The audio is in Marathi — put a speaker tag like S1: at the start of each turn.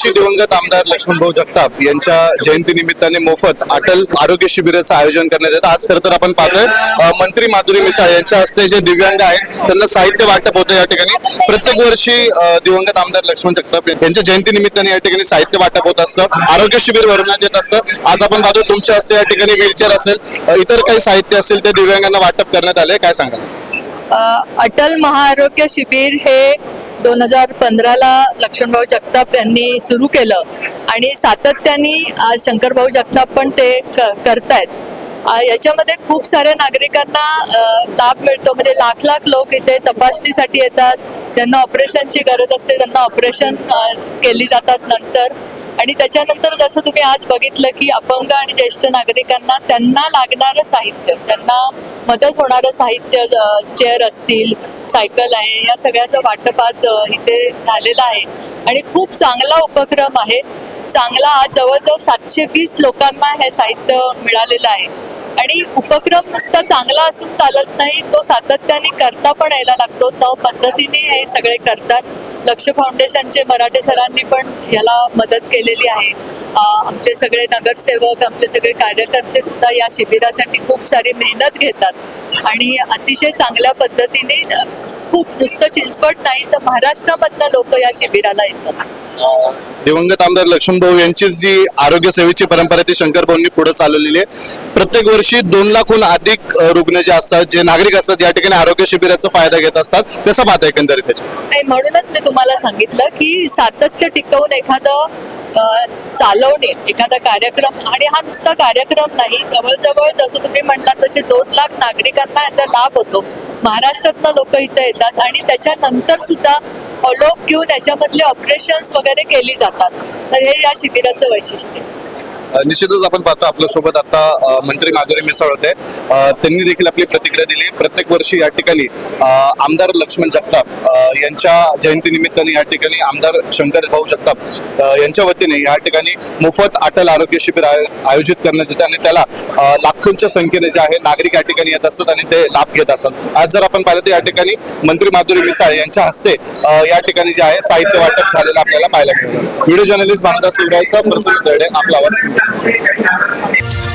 S1: वर्षी दिवंगत आमदार लक्ष्मण भाऊ जगताप यांच्या जयंती निमित्ताने मोफत अटल आरोग्य शिबिराचं आयोजन करण्यात येतं. आज खरं तर आपण पाहतोय मंत्री माधुरी मिसाळ यांच्या हस्ते जे दिव्यांग आहेत त्यांना साहित्य वाटप होतं या ठिकाणी. प्रत्येक वर्षी दिवंगत आमदार लक्ष्मण जगताप यांच्या जयंती निमित्ताने या ठिकाणी साहित्य वाटप होत असतं आरोग्य शिबिर भरवण्यात येत असतं. आज आपण पाहतो तुमच्या हस्ते या ठिकाणी व्हीलचेअर असेल इतर काही साहित्य असेल ते दिव्यांगांना वाटप करण्यात आले काय सांगाल?
S2: अटल महाआरोग्य शिबिर हे दोन हजार पंधराला लक्ष्मणभाऊ जगताप यांनी सुरू केलं आणि सातत्याने आज शंकरभाऊ जगताप पण ते करतायत. याच्यामध्ये खूप साऱ्या नागरिकांना लाभ मिळतो. म्हणजे लाख लाख लोक इथे तपासणीसाठी येतात. ज्यांना ऑपरेशनची गरज असते त्यांना ऑपरेशन केली जातात नंतर. आणि त्याच्यानंतर जसं तुम्ही आज बघितलं की अपंग आणि ज्येष्ठ नागरिकांना त्यांना लागणारं साहित्य त्यांना मदत होणारं साहित्य चेअर असतील सायकल आहे या सगळ्याचं वाटप आज इथे झालेलं आहे. आणि खूप चांगला उपक्रम आहे. चांगला आज जवळजवळ सातशे वीस लोकांना हे साहित्य मिळालेलं आहे. आणि उपक्रम नुसता चांगला असून चालत नाही तो सातत्याने करता पण यायला लागतो. त्या पद्धतीने हे सगळे करतात. लक्ष फाउंडेशनचे मराठे सरांनी पण याला मदत केलेली आहे. आमचे सगळे नगरसेवक आमचे सगळे कार्यकर्ते सुद्धा या शिबिरासाठी खूप सारी मेहनत घेतात. आणि अतिशय चांगल्या पद्धतीने खूप नुसतं चिंचवट नाही तर महाराष्ट्रामधनं लोक या शिबिराला येतात.
S1: दिवंगत आमदार लक्ष्मण भाऊ यांचीच जी आरोग्य सेवेची परंपरा ती शंकर भाऊंनी पुढे चालवलेली आहे. प्रत्येक वर्षी दोन लाखहून अधिक रुग्ण जे असतात जे नागरिक असतात या ठिकाणी आरोग्य शिबिराचा फायदा घेत असतात. कसं पाहता एकंदरीत त्याच्या
S2: नाही म्हणूनच मी तुम्हाला सांगितलं की सातत्य टिकवून एखादं चालवणे एखादा कार्यक्रम आणि हा नुसता कार्यक्रम नाही जवळजवळ जसं तुम्ही म्हणला तसे दोन लाख नागरिकांना याचा लाभ होतो. महाराष्ट्रातनं लोक इथं येतात आणि त्याच्यानंतर सुद्धा फॉलोअप घेऊन याच्यामधले ऑपरेशन्स वगैरे केली जातात. तर हे या शिबिराचं वैशिष्ट्य
S1: निश्चितच आपण पाहतो आपल्यासोबत आता मंत्री माधुरी मिसाळ होते. त्यांनी देखील आपली प्रतिक्रिया दिली. प्रत्येक वर्षी या ठिकाणी आमदार लक्ष्मण जगताप यांच्या जयंती निमित्ताने या ठिकाणी आमदार शंकर भाऊ जगताप यांच्या वतीने या ठिकाणी मोफत अटल आरोग्य शिबिर आयोजित करण्यात येते आणि त्याला लाखोंच्या संख्येने जे आहे नागरिक या ठिकाणी येत असतात आणि ते लाभ घेत असतात. आज जर आपण पाहिलं तर या ठिकाणी मंत्री माधुरी मिसाळ यांच्या हस्ते या ठिकाणी जे आहे साहित्य वाटप झालेलं आपल्याला पाहायला मिळालं. व्हिडिओ जर्नलिस्ट मानदास शिवराय सह प्रसन्न दर्डे आपला आवाज. Thank you.